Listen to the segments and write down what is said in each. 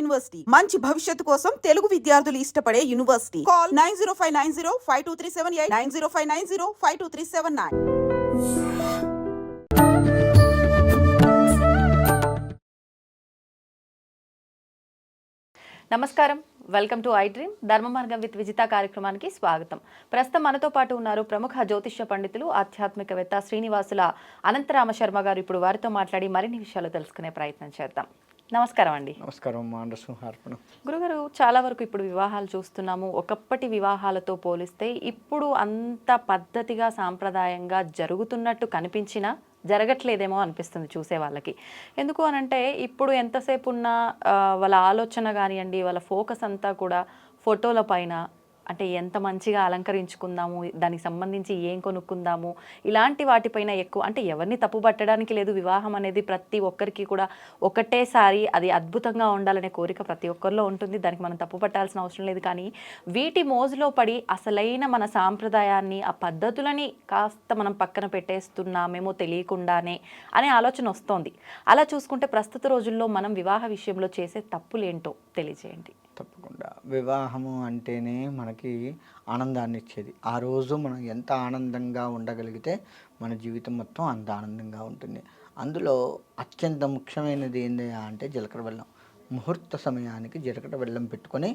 University. మంచి భవిష్యత్తు కోసం తెలుగు విద్యార్థులు ఇష్టపడే university. Call nine zero five nine zero five two three seven eight nine zero five nine zero five two three seven nine. నమస్కారం. Welcome to iDream Dharma Margam with Vijitha కార్యక్రమానికి స్వాగతం. ప్రస్తుతం మనతో పాటు ఉన్నారు ప్రముఖ జ్యోతిష్య పండితులు ఆధ్యాత్మికవేత్త శ్రీనివాసుల అనంతరామ శర్మ గారు. ఇప్పుడు వారితో మాట్లాడి మరిన్ని విషయాలు తెలుసుకునే ప్రయత్నం చేద్దాం. నమస్కారం అండి. నమస్కారం గురుగారు చాలా వరకు ఇప్పుడు వివాహాలు చూస్తున్నాము. ఒకప్పటి వివాహాలతో పోలిస్తే ఇప్పుడు అంత పద్ధతిగా సాంప్రదాయంగా జరుగుతున్నట్టు కనిపించినా జరగట్లేదేమో అనిపిస్తుంది చూసే వాళ్ళకి. ఎందుకు అనంటే ఇప్పుడు ఎంతసేపు ఉన్న వాళ్ళ ఆలోచన కానివ్వండి వాళ్ళ ఫోకస్ అంతా కూడా ఫోటోల పైన అంటే ఎంత మంచిగా అలంకరించుకుందాము దానికి సంబంధించి ఏం కొనుక్కుందాము ఇలాంటి వాటిపైన ఎక్కువ అంటే ఎవరిని తప్పు పట్టడానికి లేదు వివాహం అనేది ప్రతి ఒక్కరికి కూడా ఒకటేసారి అది అద్భుతంగా ఉండాలనే కోరిక ప్రతి ఒక్కరిలో ఉంటుంది దానికి మనం తప్పు పట్టాల్సిన అవసరం లేదు. కానీ వీటి మోజులో పడి అసలైన మన సాంప్రదాయాన్ని ఆ పద్ధతులని కాస్త మనం పక్కన పెట్టేస్తున్నామేమో తెలియకుండానే అనే ఆలోచన వస్తోంది. అలా చూసుకుంటే ప్రస్తుత రోజుల్లో మనం వివాహ విషయంలో చేసే తప్పులేంటో తెలియజేయండి. తప్పకుండా. వివాహము అంటేనే మనకి ఆనందాన్ని ఇచ్చేది ఆ రోజు మనం ఎంత ఆనందంగా ఉండగలిగితే మన జీవితం మొత్తం అంత ఆనందంగా ఉంటుంది. అందులో అత్యంత ముఖ్యమైనది ఏంటి అంటే జీలకర్ర బెల్లం. ముహూర్త సమయానికి జీలకర్ర బెల్లం పెట్టుకొని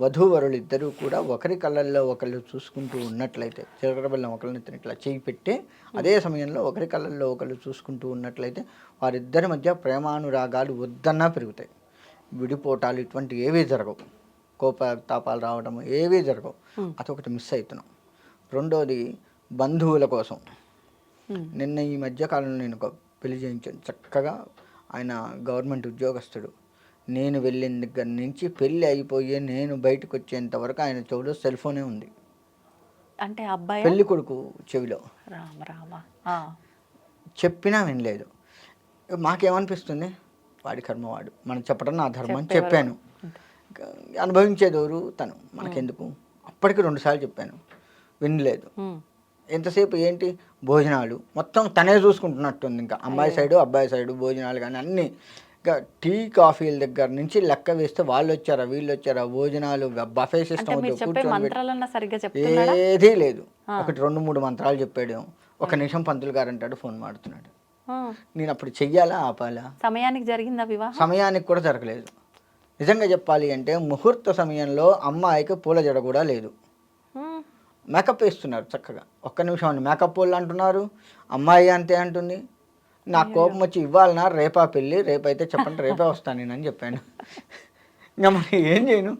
వధూవరులు ఇద్దరూ కూడా ఒకరి కళ్ళల్లో ఒకళ్ళు చూసుకుంటూ ఉన్నట్లయితే జీలకర్ర బెల్లం ఒకరిని ఇట్లా చేయి పెట్టి అదే సమయంలో ఒకరి కళ్ళల్లో ఒకళ్ళు చూసుకుంటూ ఉన్నట్లయితే వారిద్దరి మధ్య ప్రేమానురాగాలు వద్దన్నా పెరుగుతాయి. విడిపోవటాలు ఇటువంటి ఏవీ జరగవు. కోప తాపాలు రావడం ఏవీ జరగవు. అదొకటి మిస్ అవుతున్నాం రెండోది బంధువుల కోసం. నిన్న ఈ మధ్యకాలంలో నేను ఒక పెళ్ళి చేయించాను. చక్కగా ఆయన గవర్నమెంట్ ఉద్యోగస్తుడు. నేను వెళ్ళిన దగ్గర నుంచి పెళ్ళి అయిపోయి నేను బయటకు వచ్చేంత వరకు ఆయన చెవిలో సెల్ ఫోనే ఉంది. అంటే అబ్బాయి? పెళ్ళి కొడుకు చెవిలో. రామ రామ. ఆ. చెప్పినా వినలేదు. మాకేమనిపిస్తుంది? వాడి కర్మ వాడు. మనం చెప్పడం నా ధర్మం అని చెప్పాను. ఇంకా అనుభవించేదెవరు తను. మనకెందుకు? అప్పటికి రెండుసార్లు చెప్పాను. వినలేదు. ఎంతసేపు ఏంటి? భోజనాలు. మొత్తం తనే చూసుకుంటున్నట్టుంది ఇంకా. అమ్మాయి సైడు అబ్బాయి సైడు భోజనాలు కానీ అన్నీ. ఇంకా టీ కాఫీల దగ్గర నుంచి లెక్క వేస్తే వాళ్ళు వచ్చారా వీళ్ళు వచ్చారా భోజనాలు బఫే సిస్టమ్ ఏదీ లేదు. ఒకటి రెండు మూడు మంత్రాలు చెప్పాడు. ఒక నిమిషం పంతులు గారు అంటాడు ఫోన్ మాడుతున్నాడు. నేను అప్పుడు చెయ్యాలా ఆపాలా? సమయానికి జరిగిందా వివాహం? సమయానికి కూడా జరగలేదు. నిజంగా చెప్పాలి అంటే ముహూర్త సమయంలో అమ్మాయికి పూల జడ కూడా లేదు. మేకప్ వేస్తున్నారు చక్కగా. ఒక్క నిమిషం అండి. మేకప్ వాళ్ళు అంటున్నారు అమ్మాయి అంతే అంటుంది. నా కోపం వచ్చి ఇవ్వాలనా? రేపా పెళ్ళి? రేపైతే చెప్పండి రేపే వస్తాను నేను అని చెప్పాను. ఇంకా మరి ఏం చేయను?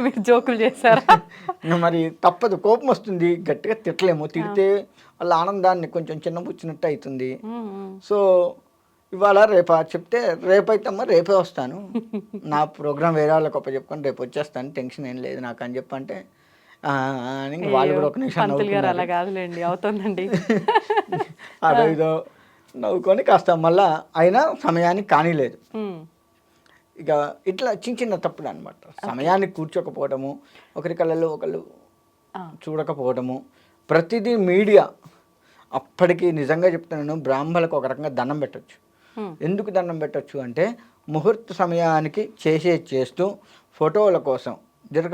మీరు జోకులు చేశారా? మరి తప్పదు. కోపం వస్తుంది. గట్టిగా తిట్టలేము. తిడితే వాళ్ళ ఆనందాన్ని కొంచెం చిన్నపుచ్చినట్టు అవుతుంది. సో ఇవాళ రేపా చెప్తే రేపైతే అమ్మ రేపే వస్తాను నా ప్రోగ్రామ్ వేరే వాళ్ళకి ఒప్ప చెప్పుకొని రేపు వచ్చేస్తాను టెన్షన్ ఏం లేదు నాకు అని చెప్పంటే వాళ్ళు కూడా ఒక నిమిషం అలా. కాదులేండి అవుతుందండి అదో ఇదో నవ్వుకొని కాస్త మళ్ళా అయినా సమయానికి కానీలేదు ఉమ్. ఇక ఇట్లా చిన్న చిన్న తప్పులు అనమాట సమయానికి కూర్చోకపోవడము ఒకరి కళ్ళల్లో ఒకళ్ళు. చూడకపోవడము ప్రతిదీ మీడియా అప్పటికి నిజంగా చెప్తున్నాను బ్రాహ్మణులకు ఒక రకంగా దండం పెట్టొచ్చు. ఎందుకు దండం పెట్టొచ్చు అంటే ముహూర్త సమయానికి చేసే చేస్తూ ఫోటోల కోసం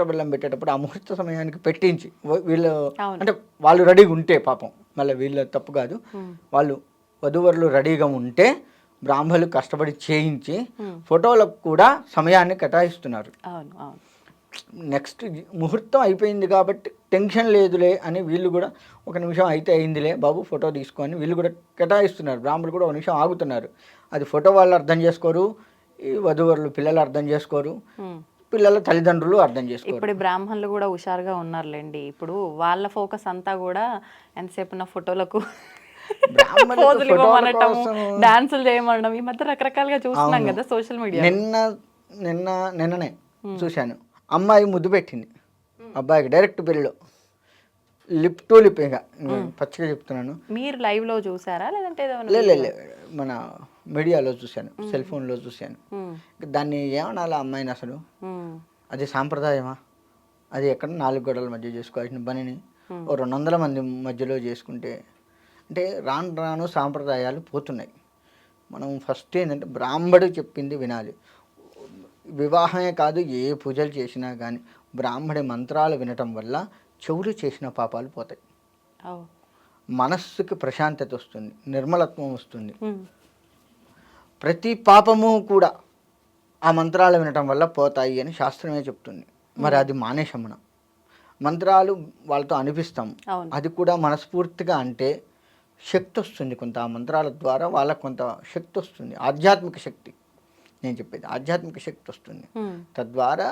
బెల్లం పెట్టేటప్పుడు ఆ ముహూర్త సమయానికి పెట్టించి వీళ్ళు. అంటే వాళ్ళు రెడీగా ఉంటే పాపం మళ్ళీ వీళ్ళ తప్పు కాదు. వాళ్ళు వధువరులు రెడీగా ఉంటే బ్రాహ్మణులు కష్టపడి చేయించి. ఫోటోలకు కూడా సమయాన్ని కేటాయిస్తున్నారు అవును అవును నెక్స్ట్ ముహూర్తం అయిపోయింది కాబట్టి టెన్షన్ లేదులే అని వీళ్ళు కూడా ఒక నిమిషం అయితే అయిందిలే బాబు ఫోటో తీసుకొని వీళ్ళు కూడా కేటాయిస్తున్నారు. బ్రాహ్మణులు కూడా ఒక నిమిషం ఆగుతున్నారు. అది ఫోటో వాళ్ళు అర్థం చేసుకోరు ఈ వధువరులు పిల్లలు అర్థం చేసుకోరు. పిల్లల తల్లిదండ్రులు అర్థం చేసుకోరు. ఇప్పుడు బ్రాహ్మణులు కూడా హుషారుగా ఉన్నారులేండి. ఇప్పుడు వాళ్ళ ఫోకస్ అంతా కూడా ఎంతసేపు ఉన్న ఫోటోలకు పోజులు ఇవ్వమనటం డాన్సులు చేయమనడం ఈ మధ్య రకరకాలుగా చూస్తున్నాం. కదా సోషల్ మీడియా నిన్న నిన్న నిన్ననే చూశాను. అమ్మాయి ముద్దు పెట్టింది. అబ్బాయికి డైరెక్ట్ పెళ్ళిలో. లిప్ టు లిప్ ఇక పచ్చిగా చెప్తున్నాను. మీరు లైవ్లో చూసారా? లేదంటే ఏదైనా లే లే, లే మన మీడియాలో చూశాను సెల్ ఫోన్లో చూశాను. దాన్ని ఏమనాలి అమ్మాయిని అసలు? అది సాంప్రదాయమా? అది ఎక్కడ నాలుగు గోడల మధ్య చేసుకోవాల్సిన పనిని ఓ రెండు వందల మంది మధ్యలో చేసుకుంటే అంటే రాను రాను సాంప్రదాయాలు పోతున్నాయి. మనం ఫస్ట్ ఏంటంటే బ్రాహ్మడు చెప్పింది వినాలి. వివాహమే కాదు ఏ పూజలు చేసినా కానీ బ్రాహ్మడి మంత్రాలు వినటం వల్ల చెవులు చేసిన పాపాలు పోతాయి. మనస్సుకి ప్రశాంతత వస్తుంది నిర్మలత్వం వస్తుంది. ప్రతి పాపము కూడా ఆ మంత్రాలు వినటం వల్ల పోతాయి అని శాస్త్రమే చెప్తుంది. మరి అది మానేశాం మనం మంత్రాలు వాళ్ళతో అనిపిస్తాం. అది కూడా మనస్ఫూర్తిగా అంటే శక్తి వస్తుంది కొంత. ఆ మంత్రాల ద్వారా వాళ్ళకు కొంత శక్తి వస్తుంది ఆధ్యాత్మిక శక్తి. నేను చెప్పేది ఆధ్యాత్మిక శక్తి వస్తుంది. తద్వారా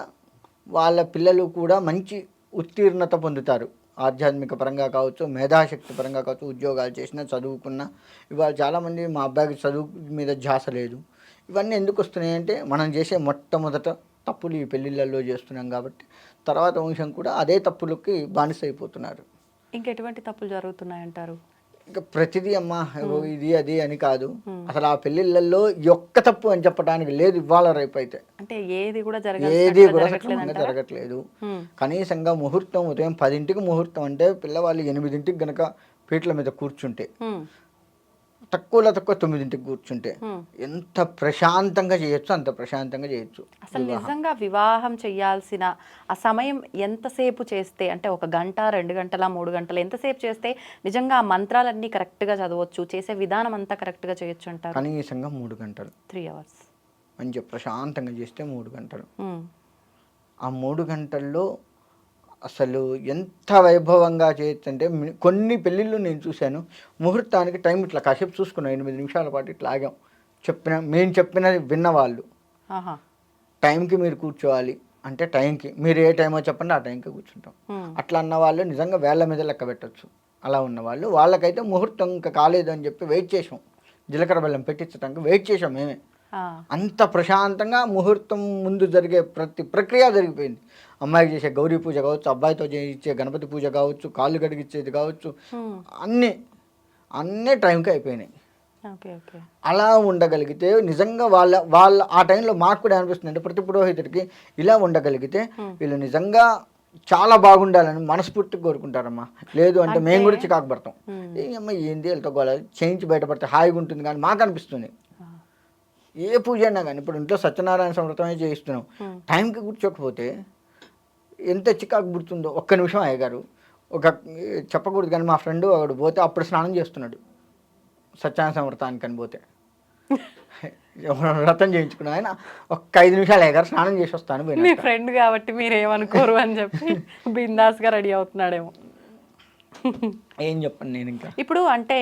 వాళ్ళ పిల్లలు కూడా మంచి ఉత్తీర్ణత పొందుతారు. ఆధ్యాత్మిక పరంగా కావచ్చు మేధాశక్తి పరంగా కావచ్చు ఉద్యోగాలు చేసినా చదువుకున్నా. ఇవాళ చాలామంది మా అబ్బాయికి చదువు మీద ధ్యాస లేదు. ఇవన్నీ ఎందుకు వస్తున్నాయి అంటే మనం చేసే మొట్టమొదట తప్పులు ఈ పెళ్ళిళ్ళల్లో చేస్తున్నాం కాబట్టి తర్వాత వంశం కూడా అదే తప్పులకి బానిస అయిపోతున్నారు. ఇంకెటువంటి తప్పులు జరుగుతున్నాయంటారు? ఇంకా ప్రతిదీ అమ్మా ఇది అది అని కాదు. అసలు ఆ పెళ్ళిళ్ళల్లో ఈ ఒక్క తప్పు అని చెప్పడానికి లేదు ఇవాళ రేపు అయితే. అంటే ఏది కూడా ఏది కూడా జరగట్లేదు సక్రమంగా జరగట్లేదు. కనీసంగా ముహూర్తం ఉదయం పదింటికి ముహూర్తం అంటే పిల్లవాళ్ళు ఎనిమిదింటికి గనక పీటల మీద కూర్చుంటే. తక్కువలో తక్కువ తొమ్మిదింటికి కూర్చుంటే. ఎంత ప్రశాంతంగా చేయొచ్చు అంత ప్రశాంతంగా చేయొచ్చు. అసలు నిజంగా వివాహం చేయాల్సిన ఆ సమయం ఎంతసేపు చేస్తే అంటే ఒక గంట రెండు గంటల మూడు గంటలు ఎంతసేపు చేస్తే నిజంగా ఆ మంత్రాలన్నీ కరెక్ట్గా చదవచ్చు చేసే విధానం అంతా కరెక్ట్గా చేయొచ్చు అంటారు? కనీసంగా మూడు గంటలు. Three hours. మంచిగా ప్రశాంతంగా చేస్తే మూడు గంటలు. ఆ మూడు గంటల్లో అసలు ఎంత వైభవంగా చేయొచ్చు అంటే మి- కొన్ని పెళ్ళిళ్ళు నేను చూశాను. ముహూర్తానికి టైం ఇట్లా కాసేపు చూసుకున్నాం ఎనిమిది నిమిషాల పాటు ఇట్లా ఆగాం. చెప్పిన మేము చెప్పినది విన్నవాళ్ళు టైంకి మీరు కూర్చోవాలి. అంటే టైంకి. మీరు ఏ టైమో చెప్పండి ఆ టైంకి కూర్చుంటాం. అట్లా అన్న వాళ్ళు నిజంగా వేళ్ళ మీద లెక్క పెట్టచ్చు. అలా ఉన్నవాళ్ళు వాళ్ళకైతే ముహూర్తం ఇంకా కాలేదు అని చెప్పి వెయిట్ చేసాం. జీలకర్ర బెల్లం పెట్టించడానికి వెయిట్ చేసాం మేమే. అంత ప్రశాంతంగా ముహూర్తం ముందు జరిగే ప్రతి ప్రక్రియ జరిగిపోయింది. అమ్మాయికి చేసే గౌరీ పూజ కావచ్చు అబ్బాయితో చేయించే గణపతి పూజ కావచ్చు కాళ్ళు గడిగిచ్చేది కావచ్చు. అన్నీ అన్నీ టైంకి అయిపోయినాయి. అలా ఉండగలిగితే నిజంగా వాళ్ళ వాళ్ళ ఆ టైంలో మాకు కూడా అనిపిస్తుంది. అంటే ప్రతి పురోహితుడికి ఇలా ఉండగలిగితే వీళ్ళు నిజంగా చాలా బాగుండాలని మనస్ఫూర్తిగా కోరుకుంటారమ్మా. లేదు అంటే మేము కూడా చికాకు పడతాం. ఏ అమ్మ ఏంది వీళ్ళతో గోళ చేయించి బయటపడితే హాయిగా ఉంటుంది కానీ మాకు అనిపిస్తుంది. ఏ పూజ అయినా కానీ ఇప్పుడు ఇంట్లో సత్యనారాయణ సంవ్రతమే చేయిస్తున్నాం. టైంకి కూర్చోకపోతే ఎంత చికాకు పుడుతుందో ఒక్క నిమిషం అయ్యగారు ఒక చెప్పకూడదు కానీ మా ఫ్రెండ్ వాడు పోతే అప్పుడు స్నానం చేస్తున్నాడు. సత్యనారాయణ సంవ్రతానికి అని పోతే. ఎవరో వ్రతం చేయించుకున్నా ఆయన ఒక్క ఐదు నిమిషాలు అయ్యగారు స్నానం చేసి వస్తాను మీ ఫ్రెండ్ కాబట్టి మీరు ఏమనుకోరు అని చెప్పి బిందాస్గా రెడీ అవుతున్నాడేమో. ఏం చెప్పను నేను ఇంకా. ఇప్పుడు అంటే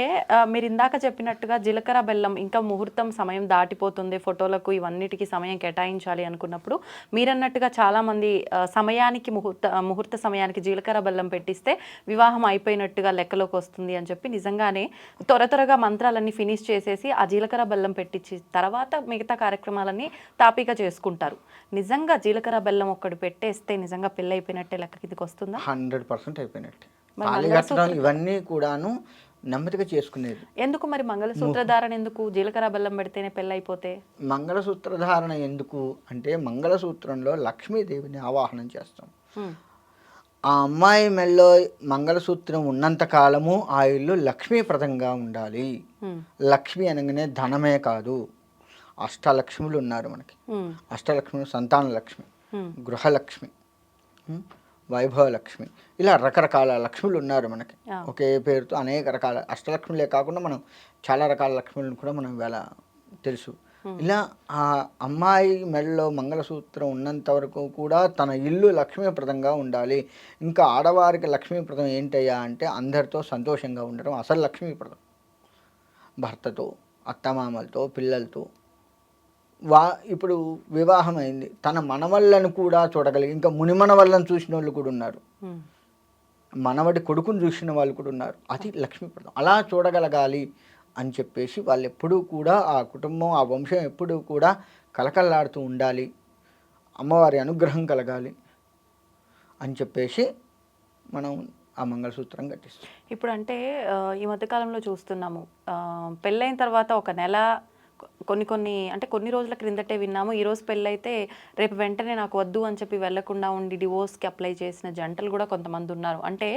మీరు ఇందాక చెప్పినట్టుగా జీలకర్ర బెల్లం ఇంకా ముహూర్తం సమయం దాటిపోతుంది ఫోటోలకు ఇవన్నిటికి సమయం కేటాయించాలి అనుకున్నప్పుడు మీరన్నట్టుగా చాలా మంది ఆ, సమయానికి ముహూర్త ముహూర్త సమయానికి జీలకర్ర బెల్లం పెట్టిస్తే వివాహం అయిపోయినట్టుగా లెక్కలోకి వస్తుంది అని చెప్పి నిజంగానే త్వర త్వరగా మంత్రాలన్నీ ఫినిష్ చేసేసి ఆ జీలకర్ర బెల్లం పెట్టించి తర్వాత మిగతా కార్యక్రమాలన్నీ తాపీగా చేసుకుంటారు. నిజంగా జీలకర్ర బెల్లం ఒక్కటి పెట్టేస్తే నిజంగా పెళ్ళి అయిపోయినట్టే లెక్క కిందకి వస్తుందా? హండ్రెడ్ పర్సెంట్ అయిపోయినట్టు. తాళి కట్టడం ఇవన్నీ కూడాను నెమ్మదిగా చేసుకునేది ఎందుకు మరి మంగళసూత్ర ధారణ ఎందుకు జీలకర్ర బెల్లం పెడితేనే పెళ్ళి అయిపోతే మంగళసూత్ర ధారణ ఎందుకు అంటే మంగళసూత్రంలో లక్ష్మీదేవిని ఆవాహనం చేస్తాం. ఆ అమ్మాయి మెళ్ళో మంగళసూత్రం ఉన్నంత కాలము ఆ ఇల్లు లక్ష్మీప్రదంగా ఉండాలి. లక్ష్మి అనగానే ధనమే కాదు అష్టలక్ష్ములు ఉన్నారు మనకి హ్మ్. అష్టలక్ష్ములు సంతాన లక్ష్మి. గృహలక్ష్మి? వైభవలక్ష్మి. ఇలా రకరకాల లక్ష్ములు ఉన్నారు మనకి. ఒకే పేరుతో అనేక రకాల అష్టలక్ష్ములే కాకుండా మనం చాలా రకాల లక్ష్ములను కూడా మనం ఇవాళ తెలుసు. ఇలా ఆ అమ్మాయి మెడలో మంగళసూత్రం ఉన్నంత వరకు కూడా తన ఇల్లు లక్ష్మీప్రదంగా ఉండాలి. ఇంకా ఆడవారికి లక్ష్మీప్రదం ఏంటయ్యా అంటే అందరితో సంతోషంగా ఉండడం అసలు లక్ష్మీప్రదం. భర్తతో అత్తమామలతో పిల్లలతో వా ఇప్పుడు వివాహం అయింది తన మనవళ్ళను కూడా చూడగలిగి ఇంకా ముని మనవళ్ళను చూసిన వాళ్ళు కూడా ఉన్నారు. మనవడి కొడుకును చూసిన వాళ్ళు కూడా ఉన్నారు. అది లక్ష్మీప్రదం అలా చూడగలగాలి అని చెప్పేసి వాళ్ళు ఎప్పుడూ కూడా ఆ కుటుంబం ఆ వంశం ఎప్పుడూ కూడా కలకల్లాడుతూ ఉండాలి. అమ్మవారి అనుగ్రహం కలగాలి అని చెప్పేసి మనం ఆ మంగళసూత్రం కట్టిస్తాం. ఇప్పుడు అంటే ఈ మధ్యకాలంలో చూస్తున్నాము. పెళ్ళైన తర్వాత ఒక నెల కొన్ని కొన్ని అంటే కొన్ని రోజుల క్రిందటే విన్నాము. ఈ రోజు పెళ్ళైతే రేపు వెంటనే నాకు వద్దు అని చెప్పి వెళ్ళకుండా ఉండి డివోర్స్కి అప్లై చేసిన జంటలు కూడా కొంతమంది ఉన్నారు. అంటే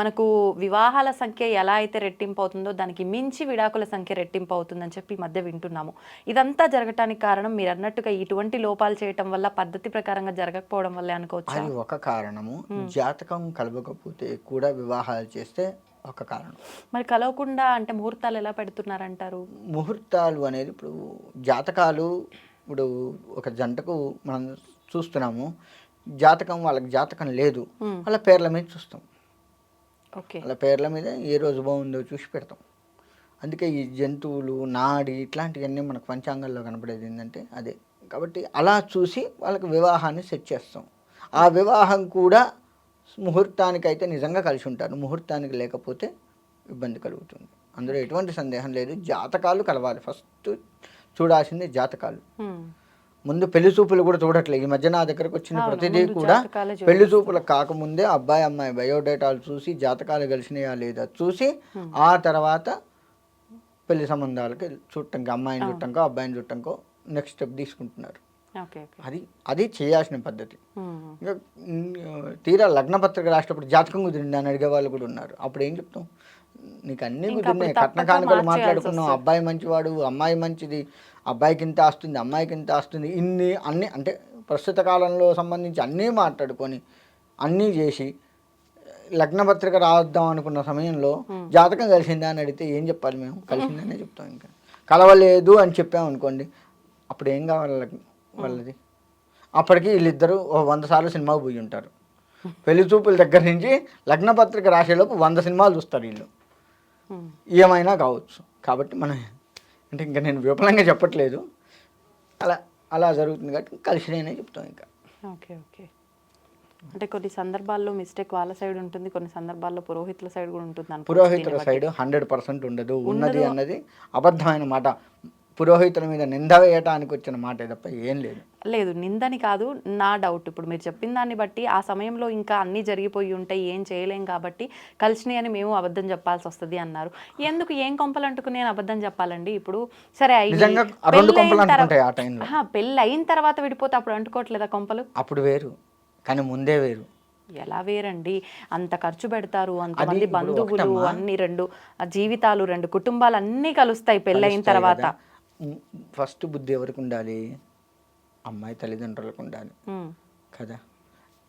మనకు వివాహాల సంఖ్య ఎలా అయితే రెట్టింపు అవుతుందో దానికి మించి విడాకుల సంఖ్య రెట్టింపు అవుతుందని చెప్పి మధ్య వింటున్నాము. ఇదంతా జరగటానికి కారణం మీరు అన్నట్టుగా ఇటువంటి లోపాలు చేయటం వల్ల పద్ధతి ప్రకారంగా జరగకపోవడం వల్లే అనుకోవచ్చు? అది ఒక కారణము. జాతకం కలవకపోతే కూడా వివాహాలు చేస్తే ఒక కారణం. మరి కలవకుండా అంటే ముహూర్తాలు ఎలా పెడుతున్నారంటారు? ముహూర్తాలు అనేది ఇప్పుడు జాతకాలు ఇప్పుడు ఒక జంటకు మనం చూస్తున్నాము. జాతకం వాళ్ళకి జాతకం లేదు. వాళ్ళ పేర్ల మీద చూస్తాం. ఓకే. వాళ్ళ పేర్ల మీద ఏ రోజు బాగుందో చూసి పెడతాం. అందుకే ఈ జంతువులు నాడి ఇట్లాంటివన్నీ మనకు పంచాంగాల్లో కనపడేది ఏంటంటే అదే. కాబట్టి అలా చూసి వాళ్ళకి వివాహాన్ని సెట్ చేస్తాం. ఆ వివాహం కూడా ముహూర్తానికి అయితే నిజంగా కలిసి ఉంటారు. ముహూర్తానికి లేకపోతే ఇబ్బంది కలుగుతుంది. అందులో ఎటువంటి సందేహం లేదు. జాతకాలు కలవాలి. ఫస్ట్ చూడాల్సింది జాతకాలు. ముందు పెళ్ళి చూపులు కూడా చూడట్లేదు. ఈ మధ్య నా దగ్గరకు వచ్చిన ప్రతిదీ కూడా పెళ్ళి చూపులకు కాకముందే అబ్బాయి అమ్మాయి బయోడేటాలు చూసి జాతకాలు కలిసినాయా లేదా చూసి ఆ తర్వాత పెళ్ళి సంబంధాలకి చూడటానికి అమ్మాయిని చూడటానికో అబ్బాయిని చూడటానికో నెక్స్ట్ స్టెప్ తీసుకుంటున్నారు. అది అది చేయాల్సిన పద్ధతి. ఇంకా తీరా లగ్న పత్రిక రాసేటప్పుడు జాతకం కుదిరింది అని అడిగే వాళ్ళు కూడా ఉన్నారు. అప్పుడు ఏం చెప్తాం? నీకు అన్నీ కుదిరినాయి. కట్న కానుకలు మాట్లాడుకున్నాం అబ్బాయి మంచివాడు అమ్మాయి మంచిది అబ్బాయికి ఇంత వస్తుంది అమ్మాయికి ఇంత వస్తుంది ఇన్ని అన్ని అంటే ప్రస్తుత కాలంలో సంబంధించి అన్నీ మాట్లాడుకొని అన్నీ చేసి లగ్న పత్రిక రాద్దాం అనుకున్న సమయంలో జాతకం కలిసిందా అని అడిగితే ఏం చెప్పాలి మేము? కలిసిందనే చెప్తాం ఇంకా. కలవలేదు అని చెప్పాం అనుకోండి అప్పుడు ఏం కావాలి వాళ్ళకి వాళ్ళది. అప్పటికి వీళ్ళిద్దరూ ఓ వంద సార్లు సినిమాకు పోయి ఉంటారు. పెళ్ళి చూపుల దగ్గర నుంచి లగ్న పత్రిక రాసేలోపు వంద సినిమాలు చూస్తారు వీళ్ళు. ఏమైనా కావచ్చు. కాబట్టి మనం అంటే ఇంకా నేను విఫలంగా చెప్పట్లేదు. అలా అలా జరుగుతుంది కాబట్టి కలిసినే చెప్తాం ఇంకా. Okay okay. అంటే కొన్ని సందర్భాల్లో మిస్టేక్ వాళ్ళ సైడ్ ఉంటుంది కొన్ని సందర్భాల్లో పురోహితుల సైడ్ కూడా ఉంటుంది పురోహితుల. సైడ్ హండ్రెడ్ పర్సెంట్ ఉండదు. ఉన్నది అన్నది అబద్ధమైన మాట. పురోహితుల మీద నింద వేయటానికి వచ్చిన మాట తప్ప ఏం లేదు. లేదు నిందని కాదు నా డౌట్ ఇప్పుడు మీరు చెప్పిన దాన్ని బట్టి ఆ సమయంలో ఇంకా అన్నీ జరిగిపోయి ఉంటాయి ఏం చేయలేం కాబట్టి కలిసినాయి అని మేము అబద్ధం చెప్పాల్సి వస్తుంది అన్నారు. ఎందుకు? ఏం కొంపలు అంటుకుని నేను అబద్ధం చెప్పాలండి? ఇప్పుడు సరే పెళ్ళైన పెళ్ళి అయిన తర్వాత విడిపోతే అప్పుడు అంటుకోవట్లేదా కొంపలు? అప్పుడు వేరు కానీ ముందే వేరు. ఎలా వేరండి? అంత ఖర్చు పెడతారు అంతమంది బంధువులు. అన్ని రెండు జీవితాలు రెండు కుటుంబాలు అన్నీ కలుస్తాయి పెళ్ళయిన తర్వాత. ఫస్ట్ బుద్ధి ఎవరికి ఉండాలి? అమ్మాయి తల్లిదండ్రులకు ఉండాలి. కదా?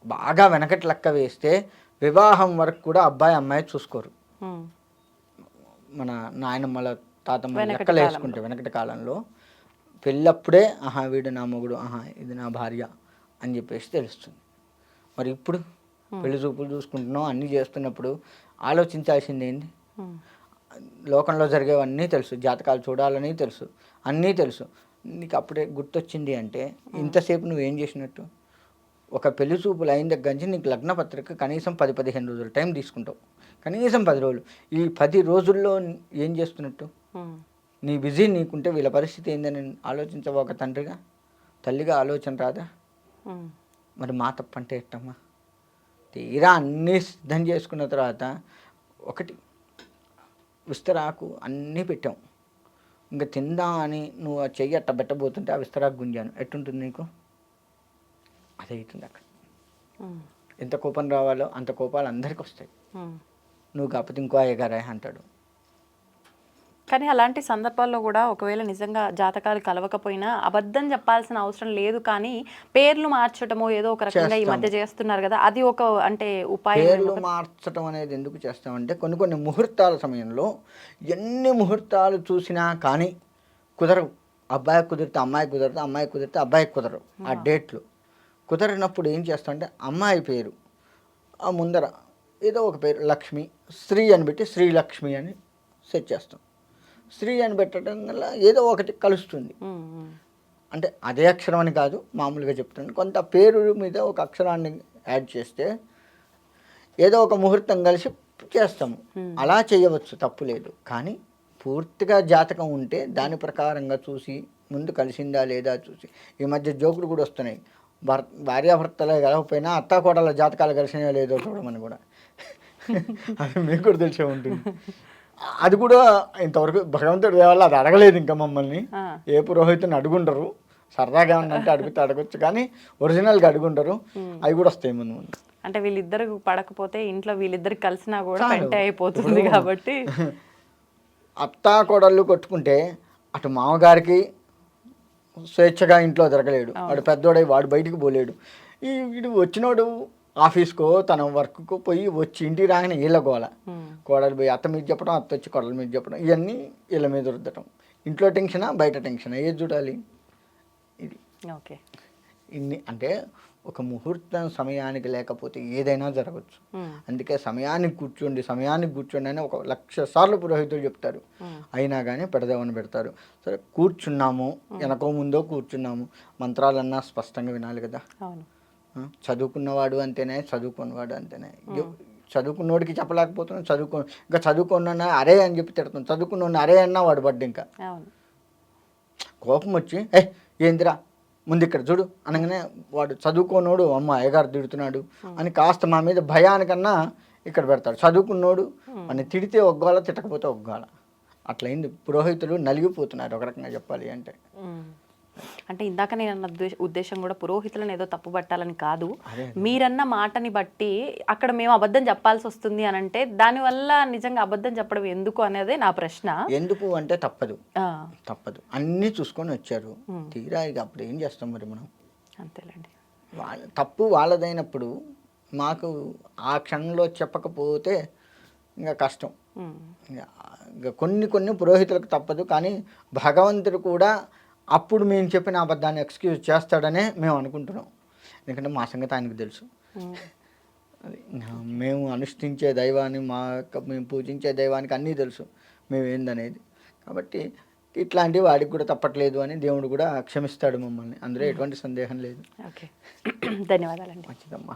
బాగా వెనకటి లెక్క వేస్తే వివాహం వరకు కూడా అబ్బాయి అమ్మాయి చూసుకోరు. మన నాయనమ్మల తాతమ్మ లెక్కలు వేసుకుంటే వెనకటి కాలంలో పెళ్ళప్పుడే ఆహా వీడు నా మొగుడు ఆహా ఇది నా భార్య అని చెప్పేసి తెలుస్తుంది. మరి ఇప్పుడు పెళ్ళి చూపులు చూసుకుంటున్నాం అన్నీ చేస్తున్నప్పుడు ఆలోచించాల్సింది ఏంటి లోకంలో జరిగేవన్నీ తెలుసు జాతకాలు చూడాలని తెలుసు. అన్నీ తెలుసు. నీకు అప్పుడే గుర్తొచ్చింది అంటే ఇంతసేపు నువ్వేం చేసినట్టు? ఒక పెళ్ళి చూపులు అయిన దగ్గర నుంచి నీకు లగ్న పత్రిక కనీసం పది పదిహేను రోజులు టైం తీసుకుంటావు. కనీసం పది రోజులు. ఈ పది రోజుల్లో ఏం చేస్తున్నట్టు? నీ బిజీ నీకుంటే వీళ్ళ పరిస్థితి ఏందని ఆలోచించవా ఒక తండ్రిగా? తల్లిగా ఆలోచన రాదా? మరి మా తప్పంటే ఎట్టమ్మా? తీరా అన్నీ సిద్ధం చేసుకున్న తర్వాత ఒకటి విస్తరాకు అన్నీ పెట్టాం. ఇంకా తిందా అని నువ్వు ఆ చెయ్యి అట్ట పెట్టబోతుంటే ఆ విస్తరాకు గుంజాను. ఎట్టుంటుంది నీకు? అదే అవుతుంది అక్కడ. ఎంత కోపం రావాలో అంత కోపాలు అందరికి వస్తాయి. నువ్వు కాకపోతే ఇంకో అయ్యగారే అంటాడు. కానీ అలాంటి సందర్భాల్లో కూడా ఒకవేళ నిజంగా జాతకాలు కలవకపోయినా అబద్ధం చెప్పాల్సిన అవసరం లేదు కానీ పేర్లు మార్చటమో ఏదో ఒక రకంగా ఈ మధ్య చేస్తున్నారు కదా అది ఒక అంటే ఉపాయం పేర్లు మార్చడం అనేది ఎందుకు చేస్తామంటే కొన్ని కొన్ని ముహూర్తాల సమయంలో ఎన్ని ముహూర్తాలు చూసినా కానీ కుదరవు. అబ్బాయి కుదిరితే అమ్మాయి కుదరదు అమ్మాయి కుదిరితే అబ్బాయికి కుదరవు ఆ డేట్లు. కుదరినప్పుడు ఏం చేస్తామంటే అమ్మాయి పేరు ఆ ముందర ఏదో ఒక పేరు లక్ష్మి శ్రీ అని పెట్టి శ్రీలక్ష్మి అని సెట్ చేస్తాం. శ్రీ అని పెట్టడం వల్ల ఏదో ఒకటి కలుస్తుంది. అంటే అదే అక్షరం అని కాదు మామూలుగా చెప్తాను కొంత పేరు మీద ఒక అక్షరాన్ని యాడ్ చేస్తే ఏదో ఒక ముహూర్తం కలిసి చేస్తాము. అలా చేయవచ్చు తప్పు లేదు. కానీ పూర్తిగా జాతకం ఉంటే దాని ప్రకారంగా చూసి ముందు కలిసిందా లేదా చూసి. ఈ మధ్య జోకులు కూడా వస్తున్నాయి. భర్ భార్యాభర్తలే కలగకపోయినా అత్తా కోడల జాతకాలు కలిసినాయో లేదో చూడమని కూడా. అది మీకు కూడా తెలిసే ఉంటుంది. అది కూడా ఇంతవరకు భగవంతుడి దేవాళ్ళు అది అడగలేదు ఇంకా మమ్మల్ని. ఏ పురోహితుని అడుగుండరు. సరదాగా ఉన్నట్టు అడిగితే అడగొచ్చు. కానీ ఒరిజినల్గా అడుగుండరు. అవి కూడా వస్తాయి ముందు ముందు. అంటే వీళ్ళిద్దరు పడకపోతే ఇంట్లో వీళ్ళిద్దరు కలిసినా కూడా. పెంట అయిపోతుంది కాబట్టి. అత్తా కోడళ్ళు కొట్టుకుంటే అటు మామగారికి స్వేచ్ఛగా ఇంట్లో తిరగలేడు వాడు పెద్దోడై వాడు బయటికి పోలేడు. ఈ వీడు వచ్చినోడు ఆఫీస్కో తన వర్క్కో పోయి వచ్చి ఇంటికి రాగానే వీళ్ళ గోల. కోడలు పోయి అత్త మీద చెప్పడం అత్త వచ్చి కోడల మీద చెప్పడం ఇవన్నీ వీళ్ళ మీద రుద్దటం. ఇంట్లో టెన్షనా బయట టెన్షనా? ఏది చూడాలి? ఇది. ఓకే. ఇన్ని అంటే ఒక ముహూర్తం సమయానికి లేకపోతే ఏదైనా జరగచ్చు. అందుకే సమయానికి కూర్చోండి సమయానికి కూర్చోండి అని ఒక లక్ష సార్లు పురోహితులు చెప్తారు. అయినా కానీ పెడదామని పెడతారు. సరే కూర్చున్నాము వెనకో ముందో కూర్చున్నాము. మంత్రాలన్నా స్పష్టంగా వినాలి కదా. చదువుకున్నవాడు అంతేనే చదువుకున్నవాడు అంతేనే చదువుకున్నోడికి చెప్పలేకపోతున్నాం చదువుకో ఇంకా చదువుకున్నా అరే అని చెప్పి తిడుతున్నాం చదువుకున్న అరే అన్నా వాడు పడ్డు ఇంకా. కోపం వచ్చి ఏ ఏందిరా? ముందు ఇక్కడ చూడు. అనగానే వాడు చదువుకోనోడు అమ్మ అయ్యగారు తిడుతున్నాడు. అని కాస్త మా మీద భయానికన్నా ఇక్కడ పెడతాడు. చదువుకున్నోడు అని తిడితే ఒగ్గోళ తిట్టకపోతే ఒగ్గోళ అట్లయింది. పురోహితులు నలిగిపోతున్నారు ఒక రకంగా చెప్పాలి అంటే. అంటే ఇందాక నేను అన్న ఉద్దేశ- కూడా పురోహితులను ఏదో తప్పు పట్టాలని కాదు. మీరన్న మాటని బట్టి అక్కడ మేము అబద్ధం చెప్పాల్సి వస్తుంది అని అంటే దానివల్ల నిజంగా అబద్ధం చెప్పడం ఎందుకు అనేదే నా ప్రశ్న. ఎందుకు అంటే తప్పదు. తప్పదు. అన్నీ చూసుకొని వచ్చారు. తీరా ఇక అప్పుడు ఏం చేస్తాం మరి మనం? అంతేలేండి. వాళ్ళ తప్పు వాళ్ళదైనప్పుడు మాకు ఆ క్షణంలో చెప్పకపోతే ఇంకా కష్టం. కొన్ని కొన్ని పురోహితులకు తప్పదు. కానీ భగవంతుడు కూడా అప్పుడు మేము చెప్పిన అబద్ధాన్ని ఎక్స్క్యూజ్ చేస్తాడనే మేము అనుకుంటున్నాం. ఎందుకంటే మా సంగతి ఆయనకు తెలుసు. అది మేము అనుష్ఠించే దైవాన్ని మా మేము పూజించే దైవానికి అన్నీ తెలుసు. మేము ఏందనేది. కాబట్టి ఇట్లాంటి వాడికి కూడా తప్పట్లేదు అని దేవుడు కూడా క్షమిస్తాడు మమ్మల్ని. అందులో ఎటువంటి సందేహం లేదు. ఓకే. ధన్యవాదాలండి. మంచిదమ్మా.